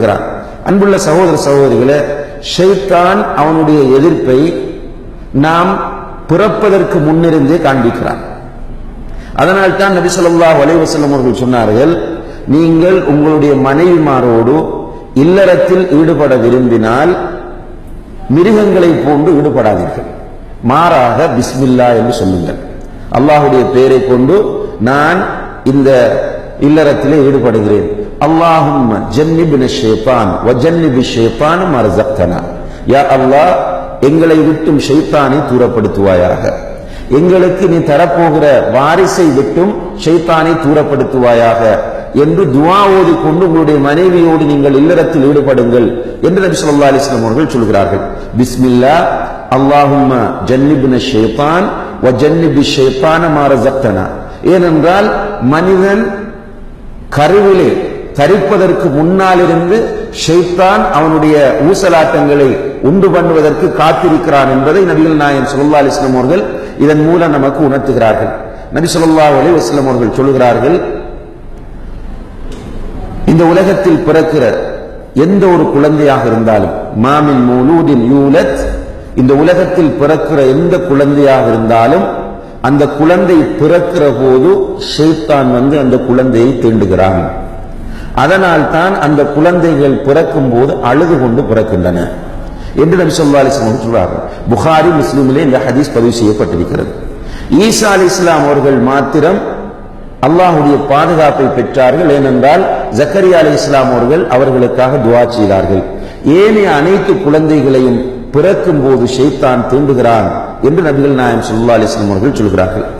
இருக்கிறான். அன்புள்ள சகோதர சகோதரிகளே ஷைத்தான் அவனுடைய எதிர்ப்பை நாம் பிறப்பதற்கு முன்னிருந்தே காண்பிக்கிறான். அதனால் தான் நபி ஸல்லல்லாஹு அவர்கள் சொன்னார்கள் நீங்கள் உங்களுடைய மனைவிமாரோடு இல்லறத்தில் ஈடுபட விரும்பினால் மிருகங்களை போன்று ஈடுபடாதீர்கள். மாறாக பிஸ்மில்லா என்று சொல்லுங்கள். அல்லாஹுடைய பெயரை கொண்டு நான் இந்த இல்லறத்திலே ஈடுபடுகிறேன். அல்லாஹும் ஜன்னிபின ஷேத்தான் வஜன்னிபி ஷேத்தான் மரசக்தனா யா அல்லாஹ் எங்களை விட்டும் ஷைத்தானை தூரப்படுத்துவாயாக. எங்களுக்கு நீ தரப்போகிற வாரிசை விட்டும் ஷைத்தானை தூரப்படுத்துவாயாக. என்று துவா ஓதி கொண்டு உங்களுடைய மனைவியோடு நீங்கள் இல்லறத்தில் ஈடுபடுங்கள் என்று நபி சொல்லா அலிஸ்லாம் அவர்கள் சொல்கிறார்கள். பிஸ்மில்லா அல்லாஹும் ஜன்னிபின ஷேத்தான் வ ஜன்னிபி ஷைத்தான மாற ரஸக்தனா. ஏனென்றால் மனிதன் கருவிலே தரிப்பதற்கு முன்னால் இருந்து அவனுடைய ஊசலாட்டங்களை உண்டு பண்ணுவதற்கு காத்திருக்கிறான் என்பதை நபிகள் நாயன் சுல்லா அலிஸ்லம் அவர்கள் இதன் மூலம் நமக்கு உணர்த்துகிறார்கள். நபி சொல்லா அலி வஸ்லம் அவர்கள் சொல்கிறார்கள் இந்த உலகத்தில் பிறக்கிற எந்த ஒரு குழந்தையாக இருந்தாலும் மாமின் மூலூதின் யூலத் இந்த உலகத்தில் பிறக்கிற எந்த குழந்தையாக இருந்தாலும் அந்த குழந்தை பிறக்கிற போது ஷெய்தான் வந்து அந்த குழந்தையை தீண்டுகிறான் அதனால் தான் அந்த குழந்தைகள் பிறக்கும் போது அழுது கொண்டு பிறக்கின்றன. என்று நபி சொல்லா அலிஸ்லாம் சொல்றார்கள். புகாரி முஸ்லீமிலே இந்த ஹதீஸ் பதிவு செய்யப்பட்டிருக்கிறது. ஈசா அலி இஸ்லாம் அவர்கள் மாத்திரம் அல்லாஹுடைய பாதுகாப்பை பெற்றார்கள். ஏனென்றால் ஜக்கரியா அலி இஸ்லாம் அவர்கள் அவர்களுக்காக துவா செய்தார்கள். ஏனைய அனைத்து குழந்தைகளையும் பிறக்கும் போது ஷெய்தான் தூண்டுகிறான் என்று நபிகள் நாயம் சொல்லா அலிஸ்லாம் அவர்கள் சொல்கிறார்கள்.